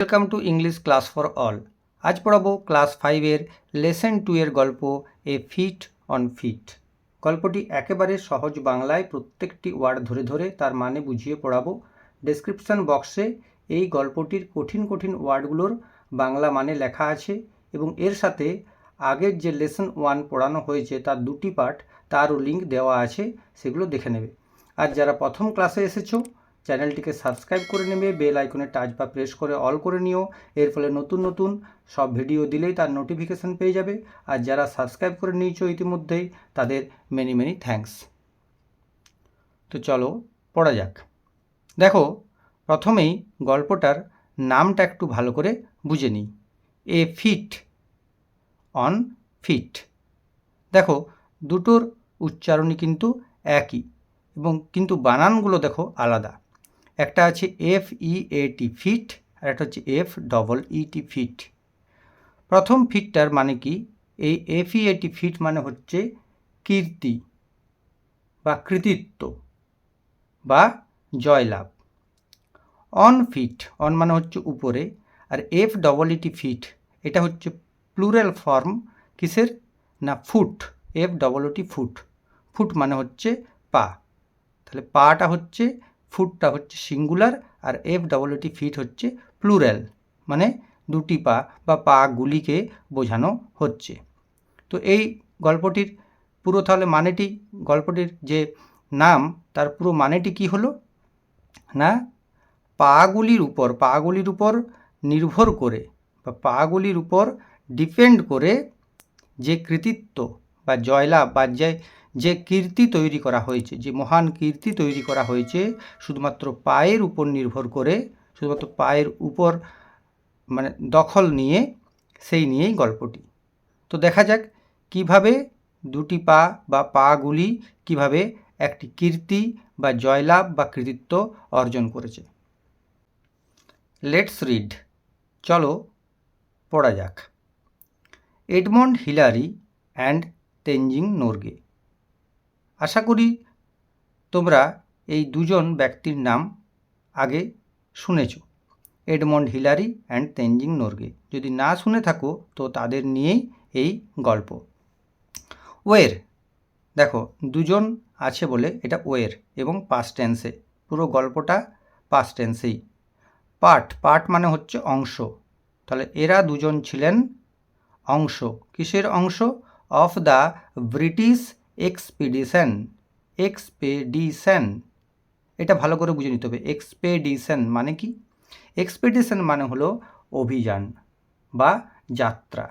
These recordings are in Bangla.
Welcome to English class for all আজ পড়াবো ক্লাস ফাইভের লেসন টু এর গল্প এ ফিট অন ফিট গল্পটি একেবারে সহজ বাংলায় প্রত্যেকটি ওয়ার্ড ধরে ধরে তার মানে বুঝিয়ে পড়াবো। ডেসক্রিপশন বক্সে এই গল্পটির কঠিন কঠিন ওয়ার্ডগুলোর বাংলা মানে লেখা আছে এবং এর সাথে আগের যে লেসন ওয়ান পড়ানো হয়েছে তার দুটি পার্ট তারও লিঙ্ক দেওয়া আছে, সেগুলো দেখে নেবে। আর যারা প্রথম ক্লাসে এসেছ চ্যানেলটিকে সাবস্ক্রাইব করে নেবে, বেল আইকনে টাচ বা প্রেস করে অল করে নিও। এর ফলে নতুন নতুন সব ভিডিও দিলেই তার নোটিফিকেশান পেয়ে যাবে। আর যারা সাবস্ক্রাইব করে নিয়েছো ইতিমধ্যেই, তাদের মেনি মেনি থ্যাঙ্কস তো চলো, পড়া যাক। দেখো, প্রথমেই গল্পটার নামটা একটু ভালো করে বুঝে নিই। এ ফিট অন ফিট দেখো, দুটোর উচ্চারণই কিন্তু একই এবং কিন্তু বানানগুলো দেখো আলাদা। একটা আছে এফ ই এ টি ফিট আর একটা হচ্ছে F double E T feet প্রথম ফিটটার মানে কি? এই এফ ই এ টি ফিট মানে হচ্ছে কীর্তি বা কৃতিত্ব বা জয়লাভ। অন ফিট অন মানে হচ্ছে উপরে, আর F double E T feet এটা হচ্ছে প্লুরাল ফর্ম কিসের? না foot F double T foot foot মানে হচ্ছে পা। তাহলে পাটা হচ্ছে ফুটটা হচ্ছে সিঙ্গুলার আর এফ ডবল টি ফিট হচ্ছে প্লুরাল মানে দুটি পা বা পাগুলিকে বোঝানো হচ্ছে। তো এই গল্পটির পুরো তাহলে মানেটি, গল্পটির যে নাম, তার পুরো মানেটি কি হলো? না, পাগুলির উপর পাগুলির উপর নির্ভর করে বা পাগুলির উপর ডিপেন্ড করে যে কৃতিত্ব বা জয়লাভ বা যে যে কীর্তি তৈরি করা হয়েছে, যে মহান কীর্তি তৈরি করা হয়েছে, শুধুমাত্র পায়ের উপর নির্ভর করে, শুধুমাত্র পায়ের উপর মানে দখল নিয়ে, সেই নিয়েই গল্পটি। তো দেখা যাক কীভাবে দুটি পা বা পাগুলি কীভাবে একটি কীর্তি বা জয়লাভ বা কৃতিত্ব অর্জন করেছে। লেটস রিড চলো পড়া যাক। Edmund Hillary and Tenzing Norgay. আশা করি তোমরা এই দুজন ব্যক্তির নাম আগে শুনেছ। Edmund Hillary and Tenzing Norgay. যদি না শুনে থাকো, তো তাদের নিয়েই এই গল্প। ওয়ের, দেখো, দুজন আছে বলে এটা ওয়ের এবং পাস্ট টেন্সে পুরো গল্পটা পাস্ট টেন্সেই পার্ট পার্ট মানে হচ্ছে অংশ। তাহলে এরা দুজন ছিলেন অংশ। কিসের অংশ? Of the British expedition expedition এটা ভালো করে বুঝে নিতে হবে। এক্সপেডিশন মানে কি? এক্সপেডিশন মানে হলো অভিযান বা যাত্রা।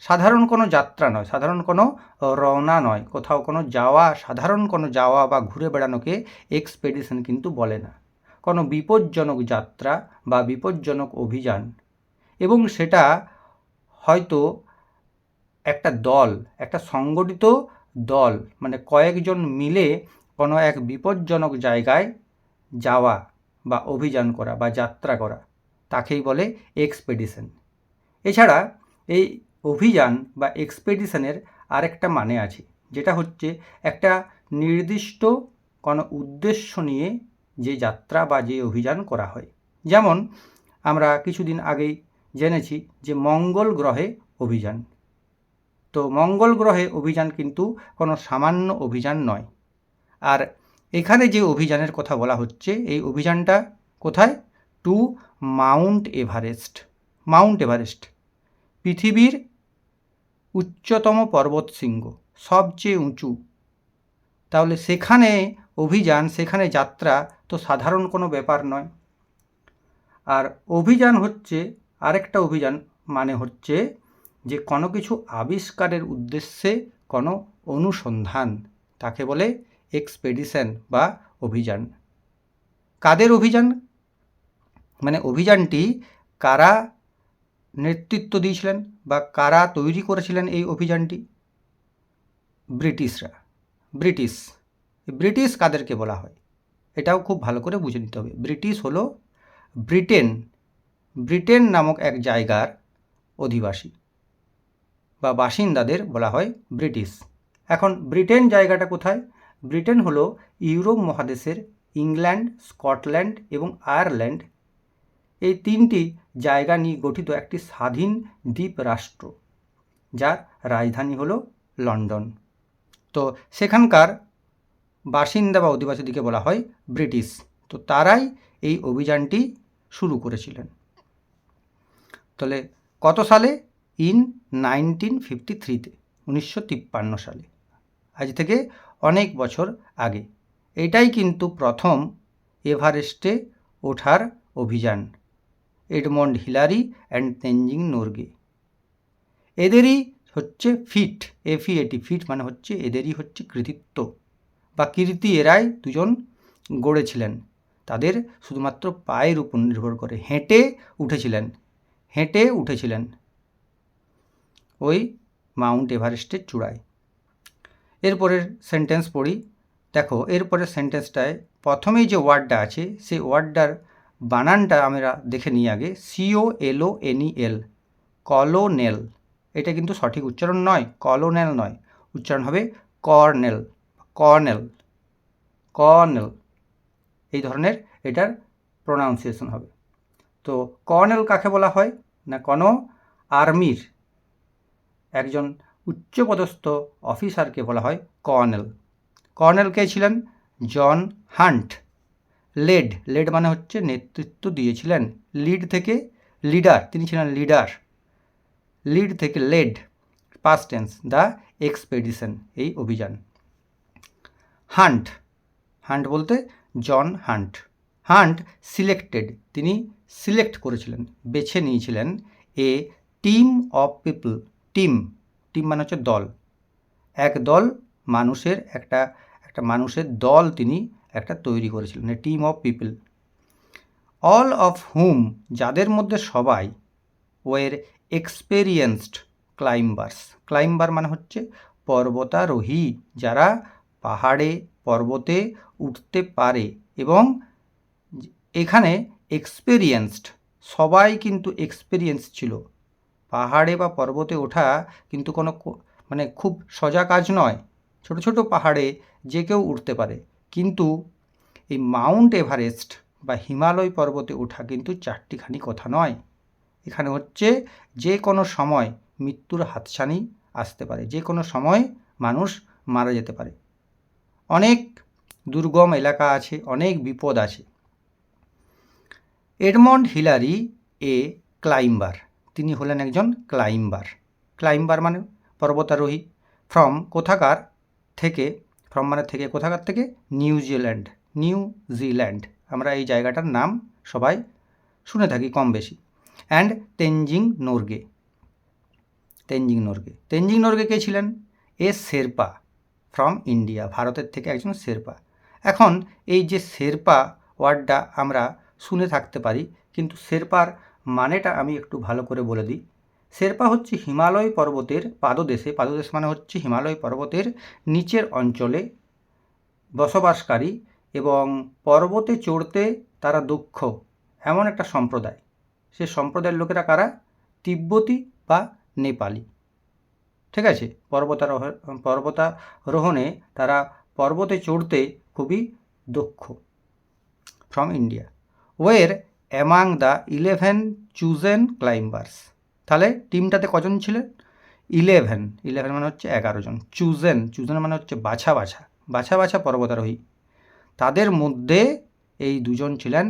সাধারণ কোনো যাত্রা নয়, সাধারণ কোনো রওনা নয়। কোথাও কোনো যাওয়া, সাধারণ কোনো যাওয়া বা ঘুরে বেড়ানোকে এক্সপেডিশন কিন্তু বলে না। কোনো বিপজ্জনক যাত্রা বা বিপজ্জনক অভিযান। এবং সেটা হয়তো একটা দল, একটা সংগঠিত দল মানে কয়েকজন মিলে কোনো এক বিপজ্জনক জায়গায় যাওয়া বা অভিযান করা বা যাত্রা করা, তাকেই বলে এক্সপেডিশন এছাড়া এই অভিযান বা এক্সপেডিশনের আরেকটা মানে আছে, যেটা হচ্ছে একটা নির্দিষ্ট কোনো উদ্দেশ্য নিয়ে যে যাত্রা বা যে অভিযান করা হয়। যেমন আমরা কিছুদিন আগেই জেনেছি যে মঙ্গল গ্রহে অভিযান। তো মঙ্গল গ্রহে অভিযান কিন্তু কোনো সামান্য অভিযান নয়। আর এখানে যে অভিযানের কথা বলা হচ্ছে, এই অভিযানটা কোথায়? To Mount Everest Mount Everest. পৃথিবীর উচ্চতম পর্বত শৃঙ্গ, সবচেয়ে উঁচু। তাহলে সেখানে অভিযান, সেখানে যাত্রা তো সাধারণ কোনো ব্যাপার নয়। আর অভিযান হচ্ছে, আরেকটা অভিযান মানে হচ্ছে যে কোনো কিছু আবিষ্কারের উদ্দেশ্যে কোনো অনুসন্ধান, তাকে বলে এক্সপেডিশন বা অভিযান। কাদের অভিযান? মানে অভিযানটি কারা নেতৃত্ব দিয়েছিলেন বা কারা তৈরি করেছিলেন এই অভিযানটি? ব্রিটিশরা। ব্রিটিশ। ব্রিটিশ কাদেরকে বলা হয়। এটাও খুব ভালো করে বুঝে নিতে হবে। ব্রিটিশ হলো ব্রিটেন। ব্রিটেন নামক এক জায়গার অধিবাসী। বা বাসিন্দাদের বলা হয় ব্রিটিশ। এখন ব্রিটেন জায়গাটা কোথায়? ব্রিটেন হলো ইউরোপ মহাদেশের ইংল্যান্ড, স্কটল্যান্ড এবং আয়ারল্যান্ড। এই তিনটি জায়গা নিয়ে গঠিত একটি স্বাধীন দ্বীপ রাষ্ট্র, যার রাজধানী হলো লন্ডন। তো সেখানকার বাসিন্দা বা অধিবাসীদিকে বলা হয় ব্রিটিশ। তো তারাই এই অভিযানটি শুরু করেছিলেন। তাহলে কত সালে? ইন নাইনটিন ফিফটি থ্রিতে, উনিশশো তিপ্পান্ন সালে, আজ থেকে অনেক বছর আগে। এটাই কিন্তু প্রথম এভারেস্টে ওঠার অভিযান, Edmund Hillary and Tenzing Norgay. এদেরই হচ্ছে ফিট এফিএটি ফিট মানে হচ্ছে এদেরই হচ্ছে কৃতিত্ব। বা কীর্তি এরাই দুজন গড়েছিলেন। তাদের শুধুমাত্র পায়ের উপর নির্ভর করে হেঁটে উঠেছিলেন হেঁটে উঠেছিলেন। ওই মাউন্ট এভারেস্টের চূড়ায়। এরপরের সেন্টেন্স পড়ি। দেখো, এরপরের সেন্টেন্সটায় প্রথমেই যে ওয়ার্ডটা আছে, সেই ওয়ার্ডটার বানানটা আমরা দেখে নিই আগে। C O L O N E L colonel এটা কিন্তু সঠিক উচ্চারণ নয় কলোনেল নয়। উচ্চারণ হবে কর্নেল কর্নেল কর্নেল। এই ধরনের এটার প্রোনাউন্সিয়েশন হবে। তো কর্নেল কাকে বলা হয়? না, কোনো আর্মির। একজন উচ্চপদস্থ অফিসারকে বলা হয় কর্নেল। কর্নেল কে ছিলেন? জন হান্ট। লেড। লেড মানে হচ্ছে নেতৃত্ব দিয়েছিলেন। লিড থেকে লিডার। তিনি ছিলেন লিডার। লিড থেকে led. Past tense the expedition, এই অভিযান। হান্ট। হান্ট বলতে জন হান্ট। Hunt selected. তিনি সিলেক্ট করেছিলেন, বেছে নিয়েছিলেন a team of people. Team team মানে হচ্ছে দল। এক দল মানুষের একটা একটা মানুষের দল তিনি একটা তৈরি করেছিলেন a team of people. All of whom, যাদের মধ্যে সবাই ওয়ের এক্সপেরিয়েন্সড ক্লাইম্বার্স। ক্লাইম্বার মানে হচ্ছে পর্বতারোহী, যারা পাহাড়ে, পর্বতে উঠতে পারে এবং এখানে এক্সপেরিয়েন্সড, সবাই কিন্তু এক্সপেরিয়েন্স ছিল। পাহাড়ে বা পর্বতে ওঠা কিন্তু কোনো মানে খুব সোজা কাজ নয়। ছোট ছোট পাহাড়ে যে কেউ উঠতে পারে। কিন্তু এই মাউন্ট এভারেস্ট বা হিমালয় পর্বতে ওঠা কিন্তু চারটিখানি কথা নয়। এখানে হচ্ছে যে কোনো সময় মৃত্যুর হাতছানি আসতে পারে। যে কোনো সময় মানুষ মারা যেতে পারে। অনেক দুর্গম এলাকা আছে, অনেক বিপদ আছে। Edmund Hillary a climber. তিনি হলেন একজন ক্লাইম্বার। ক্লাইম্বার মানে পর্বতারোহী। ফ্রম কোথাকার থেকে, ফ্রম মানে থেকে, কোথাকার থেকে? New Zealand New Zealand. আমরা এই জায়গাটার নাম সবাই শুনে থাকি কম বেশি। অ্যান্ড তেনজিং নোরগে। তেনজিং নোরগে। তেনজিং নোরগে কে ছিলেন? এ শেরপা ফ্রম ইন্ডিয়া, ভারতের থেকে একজন শেরপা। এখন এই যে শেরপা ওয়ার্ডটা আমরা শুনে থাকতে পারি, কিন্তু শেরপার মানেটা আমি একটু ভালো করে বলে দিই। শেরপা হচ্ছে হিমালয় পর্বতের পাদদেশে, পাদদেশ মানে হচ্ছে হিমালয় পর্বতের নিচের অঞ্চলে বসবাসকারী এবং পর্বতে চড়তে তারা দক্ষ। এমন একটা সম্প্রদায়। সে সম্প্রদায়ের লোকেরা কারা? তিব্বতী বা নেপালি। ঠিক আছে? পর্বতারোহ, পর্বতারোহণে তারা পর্বতে চড়তে খুবই দক্ষ। From India were among the eleven chosen climbers তাহলে টিমটাতে কজন ছিলেন? ইলেভেন ইলেভেন মানে হচ্ছে এগারো জন। চুজেন চুজেন মানে হচ্ছে বাছা বাছা বাছা বাছা পর্বতারোহী। তাদের মধ্যে এই দুজন ছিলেন,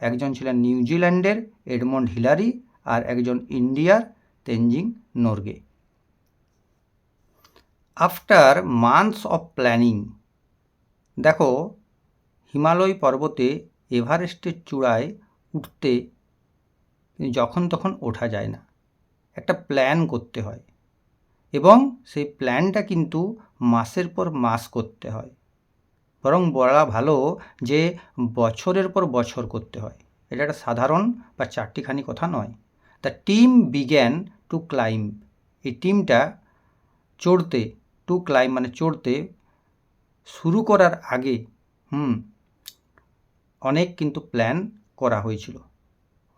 একজন ছিলেন নিউজিল্যান্ডের এডমন্ড হিলারি আর একজন ইন্ডিয়ার Tenzing Norgay. After months of planning, দেখো হিমালয় পর্বতে এভারেস্টের চূড়ায় উঠতে যখন তখন ওঠা যায় না। একটা প্ল্যান করতে হয় এবং সেই প্ল্যানটা কিন্তু মাসের পর মাস করতে হয়। বরং বলা ভালো যে বছরের পর বছর করতে হয়। এটা একটা সাধারণ বা চারটিখানি কথা নয়। The team began to climb এই টিমটা চড়তে টু ক্লাইম্ব মানে চড়তে শুরু করার আগে, হুম, অনেক কিন্তু প্ল্যান করা হয়েছিল।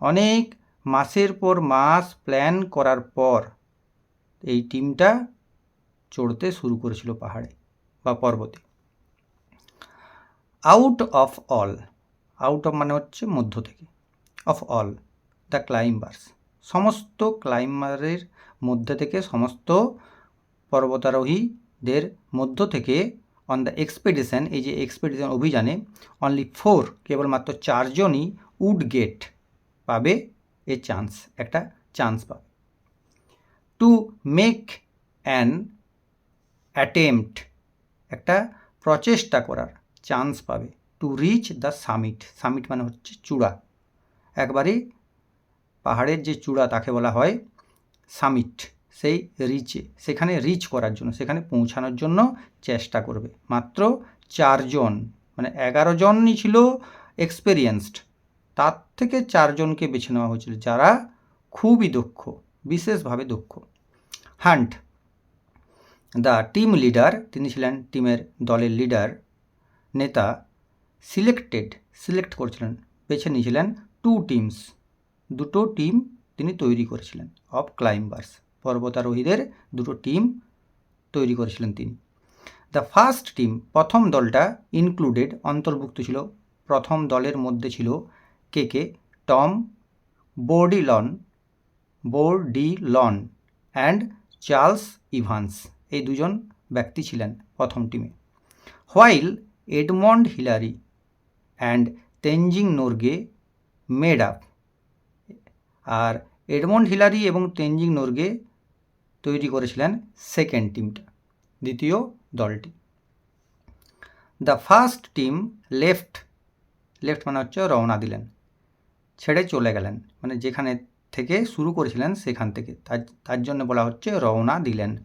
অনেক মাসের পর মাস প্ল্যান করার পর এই টিমটা চড়তে শুরু করেছিল পাহাড়ে বা পর্বতে। Out of all, out of মানে হচ্ছে মধ্য থেকে, অফ অল, দ্য ক্লাইম্বার্স। সমস্ত ক্লাইম্বারের মধ্যে থেকে, সমস্ত পর্বতারোহীদের মধ্য থেকে অন দ্য এক্সপেডিশন এই যে এক্সপেডিশন অভিযানে অনলি ফোর কেবলমাত্র চারজনই উড গেট পাবে, এ চান্স একটা চান্স পাবে। টু মেক অ্যান অ্যাটেম্পট একটা প্রচেষ্টা করার চান্স পাবে। To reach the summit summit মানে হচ্ছে চূড়া। একবারে পাহাড়ের যে চূড়া তাকে বলা হয় সামিট সেই রিচে সেখানে রিচ করার জন্য, সেখানে পৌঁছানোর জন্য চেষ্টা করবে। মাত্র চারজন মানে এগারো জনই ছিল এক্সপেরিয়েন্সড তার থেকে চারজনকে বেছে নেওয়া হয়েছিল যারা খুবই দক্ষ, বিশেষভাবে দক্ষ। হান্ট, দ্য টিম লিডার, তিনি ছিলেন টিমের দলের লিডার, নেতা, সিলেক্টেড, সিলেক্ট করেছিলেন, বেছে নিয়েছিলেন টু টিমস দুটো টিম তিনি তৈরি করেছিলেন অফ ক্লাইম্বার্স পর্বতারোহীদের দুটো টিম তৈরি করেছিলেন তিনি। দ্য ফার্স্ট টিম প্রথম দলটা ইনক্লুডেড অন্তর্ভুক্ত ছিল, প্রথম দলের মধ্যে ছিল কে কে? Tom Bourdillon Bourdillon and Charles Evans. এই দুজন ব্যক্তি ছিলেন প্রথম টিমে। While Edmund Hillary and Tenzing Norgay made up. R Edmund Hillary এবং তেনজিং নোরগে তৈরি করেছিলেন সেকেন্ড টিমটা, দ্বিতীয় দলটি। The first team left left মানে হচ্ছে রওনা দিলেন। ছেড়ে চলে গেলেন। মানে যেখানে থেকে শুরু করেছিলেন সেখান থেকে। তার তার জন্য বলা হচ্ছে রওনা দিলেন।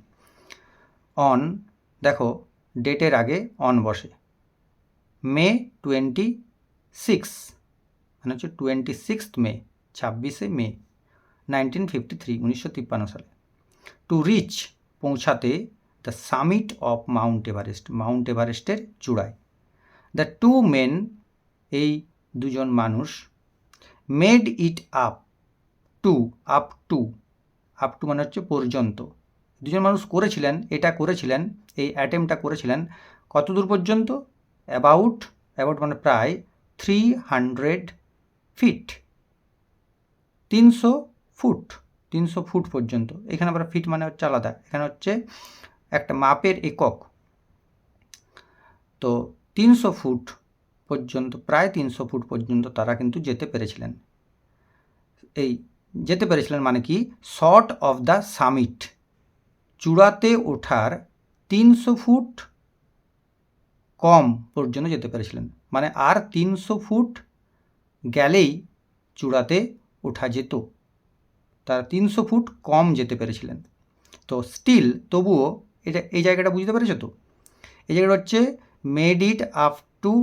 অন, দেখো, ডেটের আগে অন বসে। May twenty six. মানে হচ্ছে টোয়েন্টি সিক্সথ মে, ছাব্বিশে মে, নাইনটিন ফিফটি থ্রি, উনিশশো তিপ্পান্ন সালে। টু রিচ, পৌঁছাতে the summit of Mount Everest, Mount এভারেস্টের চূড়ায়। দ্য টু মেন, এই দুজন মানুষ made it up to up to up to মানে হচ্ছে পর্যন্ত। দুজন মানুষ করেছিলেন, এটা করেছিলেন, এই অ্যাটেম্পটা করেছিলেন, কত দূর পর্যন্ত? অ্যাবাউট অ্যাবাউট মানে প্রায় থ্রি হান্ড্রেড ফিট তিনশো ফুট তিনশো ফুট পর্যন্ত। এখানে আবার ফিট মানে হচ্ছে আলাদা। এখানে হচ্ছে একটা মাপের একক। তো তিনশো ফুট পর্যন্ত, প্রায় তিনশো ফুট পর্যন্ত তারা কিন্তু যেতে পেরেছিলেন। এই যেতে পেরেছিলেন মানে কি? Short of the summit. চূড়াতে ওঠার তিনশো ফুট কম পর্যন্ত যেতে পেরেছিলেন। মানে আর তিনশো ফুট গেলেই চূড়াতে ওঠা যেত। তারা তিনশো ফুট কম যেতে পেরেছিলেন। তো স্টিল তবুও এটা, এই জায়গাটা বুঝতে পেরেছ তো? এই জায়গাটা হচ্ছে made it up to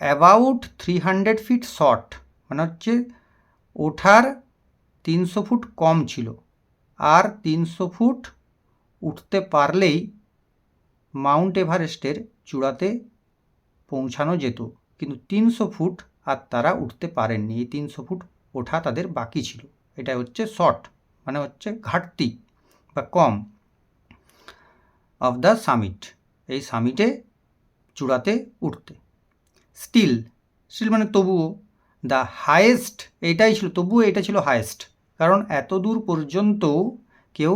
about three hundred feet short মানে হচ্ছে ওঠার তিনশো ফুট কম ছিল। আর তিনশো ফুট উঠতে পারলেই মাউন্ট এভারেস্টের চূড়াতে পৌঁছানো যেত। কিন্তু তিনশো ফুট আর তারা উঠতে পারেননি। এই তিনশো ফুট ওঠা তাদের বাকি ছিল। এটা হচ্ছে শর্ট মানে হচ্ছে ঘাটতি বা কম অফ দ্য সামিট এই সামিটে চূড়াতে উঠতে। স্টিল স্টিল মানে তবুও দ্য হায়েস্ট এটাই ছিল, তবুও এটা ছিল হায়েস্ট কারণ এত দূর পর্যন্ত কেউ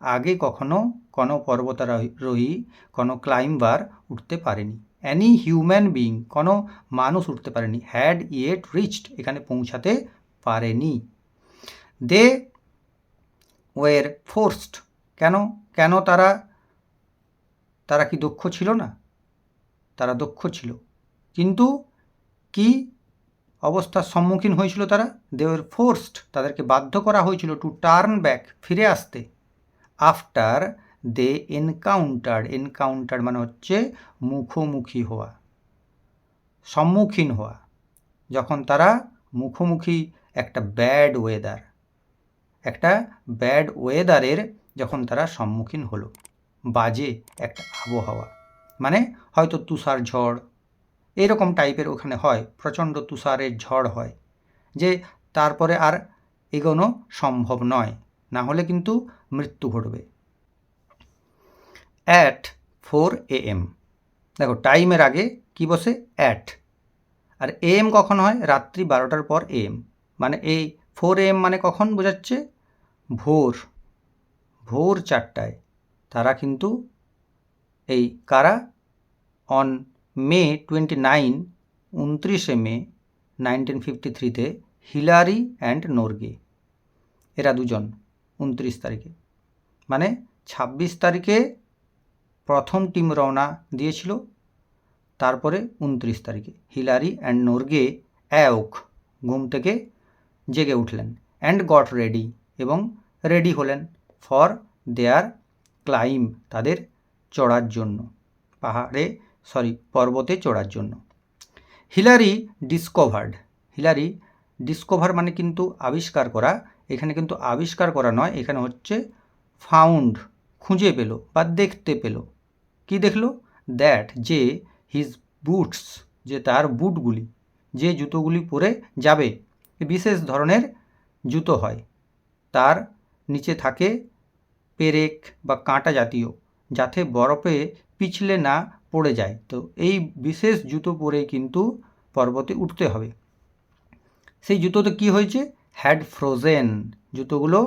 আগে কখনো কোনো পর্বতারোহী, কোনো ক্লাইম্বার উঠতে পারেনি। অ্যানি হিউম্যান বিং কোনো মানুষ উঠতে পারেনি। হ্যাড ইয়েট রিচড এখানে পৌঁছাতে পারেনি। দে ওয়ের ফোর্সড কেন? কেন তারা তারা কি দক্ষ ছিল না? তারা দক্ষ ছিল। কিন্তু কি অবস্থার সম্মুখীন হয়েছিল তারা? দেওয়ার ফোর্সড তাদেরকে বাধ্য করা হয়েছিল টু টার্ন ব্যাক ফিরে আসতে। আফটার দে এনকাউন্টার এনকাউন্টার মানে হচ্ছে মুখোমুখি হওয়া, সম্মুখীন হওয়া। যখন তারা মুখোমুখি একটা ব্যাড ওয়েদার একটা ব্যাড ওয়েদারের যখন তারা সম্মুখীন হলো, বাজে একটা আবহাওয়া। মানে হয়তো তুষার ঝড় এরকম টাইপের ওখানে হয়, প্রচণ্ড তুষারের ঝড় হয়, যে তারপরে আর এগোনো সম্ভব নয়, না হলে কিন্তু মৃত্যু ঘটবে। অ্যাট ফোর এ এম দেখো, টাইমের আগে কি বসে? অ্যাট আর এ এম কখন হয়? রাত্রি বারোটার পর এম মানে এই ফোর এম মানে কখন বোঝাচ্ছে? ভোর। ভোর চারটায়। তারা কিন্তু এই কারা? অন মে টোয়েন্টি নাইন, উনত্রিশে মে নাইনটিন ফিফটি থ্রিতে হিলারি অ্যান্ড নোরগে। এরা দুজন, উনত্রিশ তারিখে। মানে ছাব্বিশ তারিখে প্রথম টিম রওনা দিয়েছিল, তারপরে উনত্রিশ তারিখে। হিলারি অ্যান্ড নোরগে অ্যাওক ঘুম থেকে জেগে উঠলেন অ্যান্ড গট রেডি এবং রেডি হলেন ফর দেয়ার ক্লাইম তাদের চড়ার জন্য। পাহাড়ে সরি, পর্বতে চড়ার জন্য। Hillary discovered. হিলারি ডিসকভার মানে কিন্তু আবিষ্কার করা। এখানে কিন্তু আবিষ্কার করা নয়, এখানে হচ্ছে ফাউন্ড খুঁজে পেল বা দেখতে পেল। কি দেখল? দ্যাট যে হিজ বুটস যে তার বুটগুলি যে জুতোগুলি পরে যাবে। বিশেষ ধরনের জুতো হয়। তার নিচে থাকে পেরেক বা কাঁটা জাতীয়, যাতে বরফে পিছলে না পড়ে যায়। তো এই বিশেষ জুতো পরে কিন্তু পর্বতে উঠতে হবে। সেই জুতোতে কি হয়েছে? হ্যাড ফ্রোজেন জুতোগুলো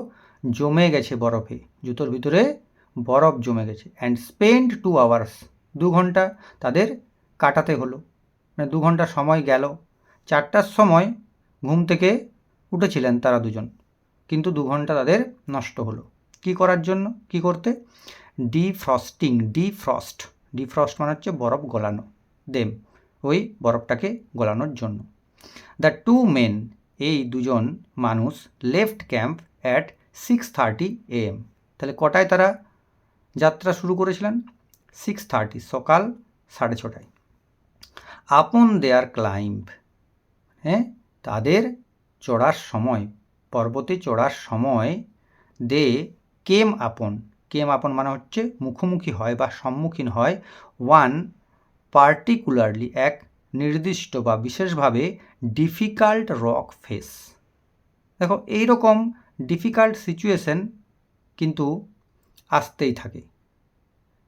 জমে গেছে বরফে। জুতোর ভিতরে বরফ জমে গেছে। অ্যান্ড স্পেন্ড টু আওয়ার্স দু ঘণ্টা তাদের কাটাতে হলো। মানে দু ঘণ্টা সময় গেল। চারটার সময় ঘুম থেকে উঠেছিলেন তারা দুজন। কিন্তু দু ঘণ্টা তাদের নষ্ট হলো। কি করার জন্য? কি করতে? ডিফ্রস্টিং ডিফ্রস্ট ডিফ্রস্ট মানে হচ্ছে বরফ গলানো, দেম। ওই বরফটাকে গলানোর জন্য। দ্য টু মেন এই দুজন মানুষ left camp at six thirty AM তাহলে কটায় তারা যাত্রা শুরু করেছিলেন? সিক্স থার্টি সকাল সাড়ে ছটায়। আপন দেয়ার ক্লাইম্ব হ্যাঁ? তাদের চড়ার সময়, পর্বতে চড়ার সময় দে কেম আপন কেম আপন মানে হচ্ছে মুখোমুখি হয় বা সম্মুখীন হয়। ওয়ান পার্টিকুলারলি এক নির্দিষ্ট বা বিশেষভাবে ডিফিকাল্ট রক ফেস দেখো এই রকম ডিফিকাল্ট সিচুয়েশন কিন্তু আসতেই থাকে।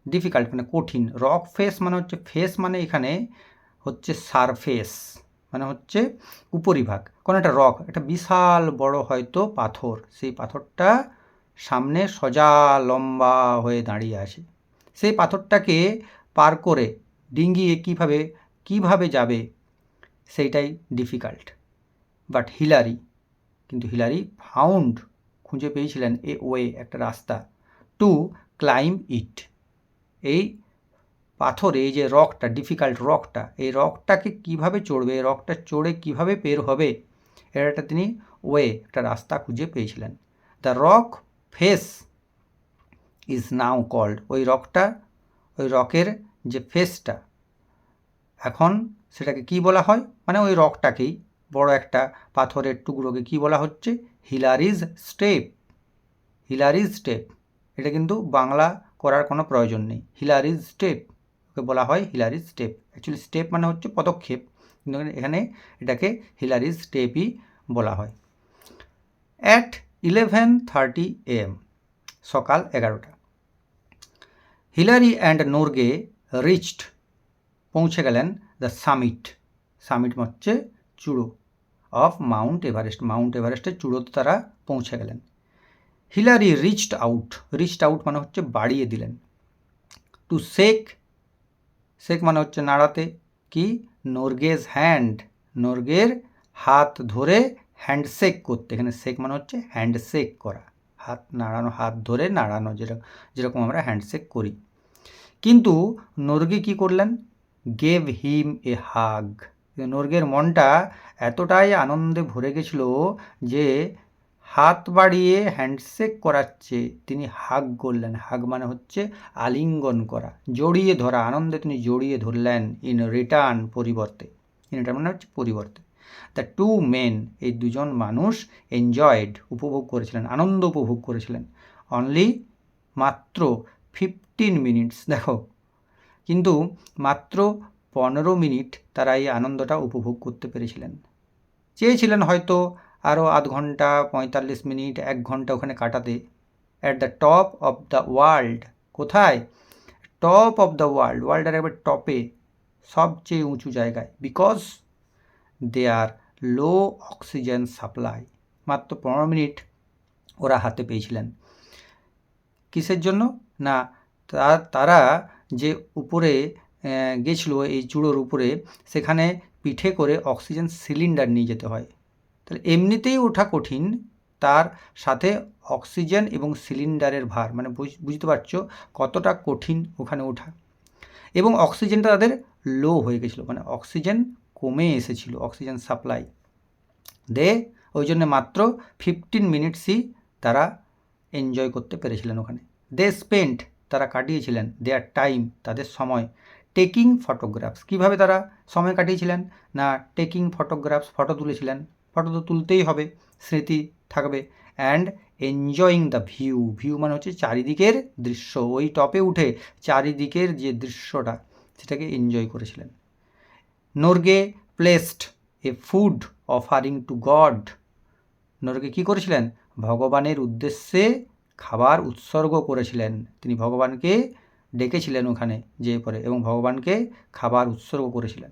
ডিফিকাল্ট মানে কঠিন। রক ফেস মানে হচ্ছে ফেস মানে এখানে হচ্ছে সারফেস মানে হচ্ছে উপরিভাগ। কোনো একটা রক একটা বিশাল বড় হয়তো পাথর, সেই পাথরটা সামনে সজা লম্বা হয়ে দাঁড়িয়ে আছে। সেই পাথরটাকে পার করে ডিঙ্গিয়ে কীভাবে কীভাবে যাবে সেইটাই ডিফিকাল্ট বাট হিলারি কিন্তু হিলারি ফাউন্ড খুঁজে পেয়েছিলেন এ ওয়ে একটা রাস্তা টু ক্লাইম ইট এই পাথর, এই যে রকটা ডিফিকাল্ট রকটা, এই রকটাকে কীভাবে চড়বে, এই রকটা চড়ে কীভাবে বের হবে একটা তিনি ওয়ে, একটা রাস্তা খুঁজে পেয়েছিলেন। The rock face is now called ওই রকটা, ওই রকের যে ফেসটা এখন সেটাকে কি বলা হয়? মানে ওই রকটাকেই, বড় একটা পাথরের টুকরোকে কি বলা হচ্ছে? হিলারিজ স্টেপ হিলারিজ স্টেপ এটা কিন্তু বাংলা করার কোনো প্রয়োজন নেই হিলারিজ স্টেপ ওকে বলা হয় হিলারিজ স্টেপ অ্যাকচুয়ালি স্টেপ মানে হচ্ছে পদক্ষেপ, কিন্তু এখানে এটাকে হিলারিজ স্টেপই বলা হয়। অ্যাট ইলেভেন থার্টি এম সকাল এগারোটা। হিলারি অ্যান্ড নোরগে রিচড পৌঁছে গেলেন দ্য সামিট। সামিট হচ্ছে চূড়ো অফ মাউন্ট এভারেস্ট। মাউন্ট এভারেস্টের চূড়োতে তারা পৌঁছে গেলেন। Hillary reached out. Reached out মানে হচ্ছে বাড়িয়ে দিলেন। টু শেক শেক মানে হচ্ছে নাড়াতে। কি? নর্গেজ হ্যান্ড, নর্গের হাত ধরে হ্যান্ডশেক করতে। এখানে শেক মানে হচ্ছে হ্যান্ডশেক করা। হাত নাড়ানো, হাত ধরে নাড়ানো যেরকম যেরকম আমরা হ্যান্ডশেক করি। কিন্তু নর্গে কি করলেন? গেভ হিম এ হাগ। নর্গের মনটা এতটাই আনন্দে ভরে গেছিল যে হাত বাড়িয়ে হ্যান্ডশেক করাচ্ছে তিনি হাগ করলেন। হাগ মানে হচ্ছে আলিঙ্গন করা। জড়িয়ে ধরা। আনন্দে তিনি জড়িয়ে ধরলেন ইন রিটার্ন পরিবর্তে। ইন রিটার্ন মানে হচ্ছে পরিবর্তে। দ্য টু মেন এই দুজন মানুষ এনজয়েড উপভোগ করেছিলেন, আনন্দ উপভোগ করেছিলেন। অনলি মাত্র ফিফটিন মিনিটস দেখো। কিন্তু মাত্র পনেরো মিনিট তারা এই আনন্দটা উপভোগ করতে পেরেছিলেন। চেয়েছিলেন হয়তো আরও আধ ঘণ্টা, পঁয়তাল্লিশ মিনিট, এক ঘণ্টা ওখানে কাটাতে। At the top of the world কোথায়? টপ অফ দ্য ওয়ার্ল্ড ওয়ার্ল্ডের একবার টপে সবচেয়ে উঁচু জায়গায়। Because they are low oxygen supply মাত্র পনেরো মিনিট ওরা হাতে পেয়েছিলেন। কিসের জন্য? না তারা যে উপরে গেছিল এই চূড়োর উপরে, সেখানে পিঠে করে অক্সিজেন সিলিন্ডার নিয়ে যেতে হয়। তাহলে এমনিতেই ওঠা কঠিন, তার সাথে অক্সিজেন এবং সিলিন্ডারের ভার মানে বুঝ- বুঝতে পারছ কতটা কঠিন ওখানে ওঠা। এবং অক্সিজেনটা তাদের লো হয়ে গেছিল মানে অক্সিজেন কমে এসেছিল অক্সিজেন সাপ্লাই দে ওই জন্য মাত্র ফিফটিন মিনিটসই তারা এনজয় করতে পেরেছিলেন ওখানে। দে স্পেন্ট তারা কাটিয়েছিলেন দেয়ার টাইম তাদের সময়। টেকিং ফটোগ্রাফস কীভাবে তারা সময় কাটিয়েছিলেন? না টেকিং ফটোগ্রাফস ফটো তুলেছিলেন। ফটো তো তুলতেই হবে, স্মৃতি থাকবে। And enjoying the view view মানে হচ্ছে চারিদিকের দৃশ্য। ওই টপে উঠে চারিদিকের যে দৃশ্যটা, সেটাকে এনজয় করেছিলেন। Norgay placed a food offering to god Norgay কী করেছিলেন? ভগবানের উদ্দেশ্যে খাবার উৎসর্গ করেছিলেন। তিনি ভগবানকে ডেকেছিলেন ওখানে যেয়ে পরে এবং ভগবানকে খাবার উৎসর্গ করেছিলেন।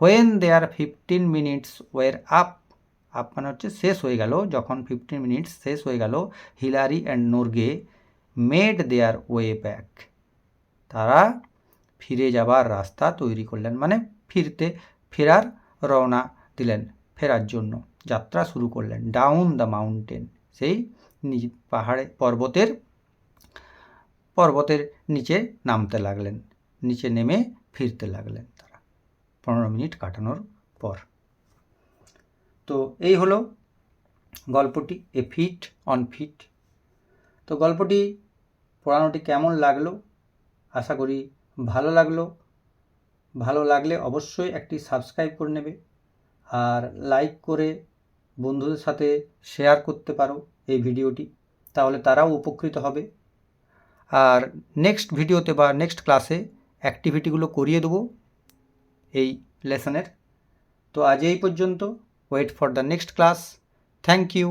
When their fifteen minutes were up up মানে হচ্ছে শেষ হয়ে গেল। যখন ফিফটিন মিনিটস শেষ হয়ে গেল, Hillary and Norgay made their way back তারা ফিরে যাবার রাস্তা তৈরি করলেন। মানে ফিরতে, ফেরার রওনা দিলেন। ফেরার জন্য যাত্রা শুরু করলেন ডাউন দ্য মাউন্টেন সেই পাহাড়ে, পর্বতের পর্বতের নিচে নামতে লাগলেন। নিচে নেমে ফিরতে লাগলেন তারা। পনেরো মিনিট কাটানোর পর। তো এই হলো গল্পটি, এ ফিট অন ফিট। তো গল্পটি, পড়ানোটি কেমন লাগল? আশা করি ভালো লাগল। ভালো লাগলে অবশ্যই একটি সাবস্ক্রাইব করে নেবে। আর লাইক করে বন্ধুদের সাথে শেয়ার করতে পারো এই ভিডিওটি, তাহলে তারাও উপকৃত হবে। আর নেক্সট ভিডিওতে বা নেক্সট ক্লাসে অ্যাক্টিভিটিগুলো করিয়ে দেবো এই লেসনের তো আজ এই পর্যন্ত wait for the next class thank you